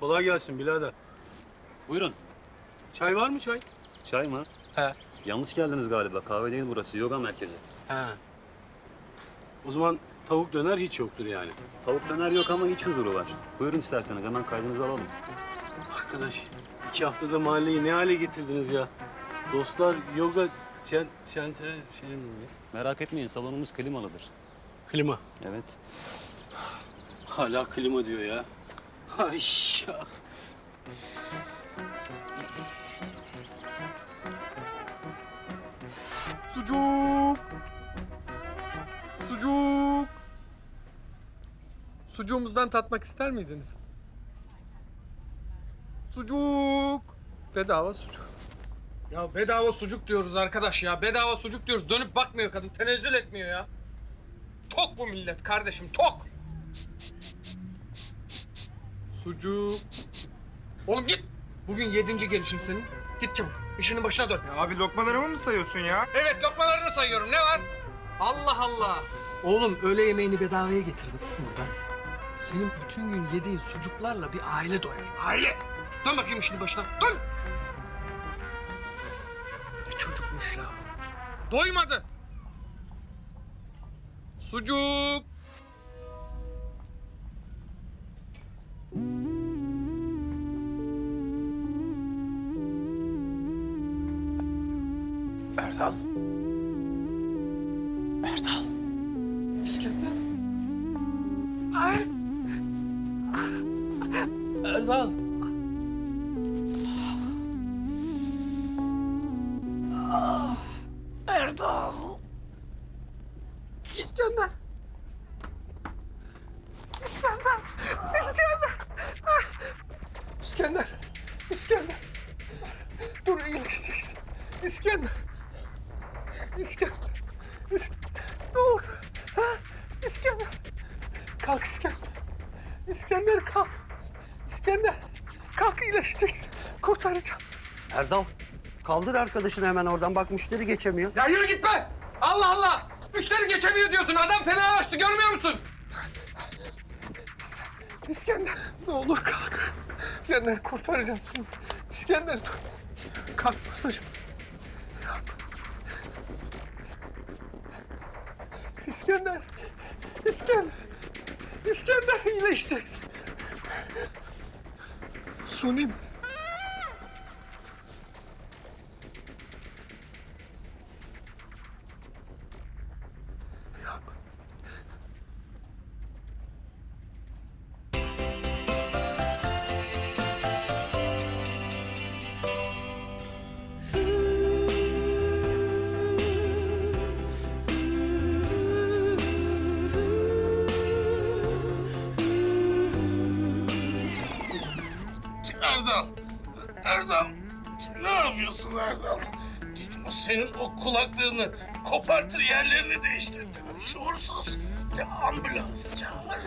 Kolay gelsin birader. Buyurun. Çay var mı çay? Çay mı? He. Yanlış geldiniz galiba. Kahve değil burası. Yoga merkezi. He. O zaman tavuk döner hiç yoktur yani. Tavuk döner yok ama iç huzuru var. Buyurun isterseniz hemen kaydınızı alalım. Arkadaş iki haftada mahalleyi ne hale getirdiniz ya? Dostlar yoga çen, çen, şey mi? Merak etmeyin salonumuz klimalıdır. Klima. Evet. Hala klima diyor ya. Ay ya. Sucuk. Sucuk. Sucuğumuzdan tatmak ister miydiniz? Sucuk. Bedava sucuk. Ya bedava sucuk diyoruz arkadaş ya. Bedava sucuk diyoruz. Dönüp bakmıyor kadın. Tenezzül etmiyor ya. Tok bu millet kardeşim. Tok. Sucuk. Oğlum git. Bugün yedinci gelişin senin. Git çabuk. İşinin başına dön. Abi lokmalarımı mı sayıyorsun ya? Evet lokmalarını sayıyorum. Ne var? Allah Allah. Oğlum öğle yemeğini bedavaya getirdim burada. Senin bütün gün yediğin sucuklarla bir aile doyar. Aile. Dön bakayım işinin başına. Dön. Ne çocukmuş ya. Doymadı. Sucuk. Erdal. Erdal. Ay. Erdal. Erdal. İskender. İskender. İskender. Ah! İskender. İskender. Dur iyileşeceksin. İskender. İskender. Ne oldu? Ha? İskender. Kalk İskender. İskender kalk. İskender. Kalk iyileşeceksin. Kurtaracağım. Erdal. Kaldır arkadaşını hemen oradan. Bak müşteri geçemiyor. Ya yürü git be! Allah Allah! Müşteri geçemiyor diyorsun. Adam fenalaştı görmüyor musun? İskender ne olur kalk. İskender kurtaracağım seni. İskender dur. Kalk masajım. İskender. İskender. İskender iyileşeceksin. Suni Erdal, Erdal. Ne yapıyorsun Erdal? Senin o kulaklarını kopartır yerlerini değiştirtirim. Şuursuz. De ambulans çağır.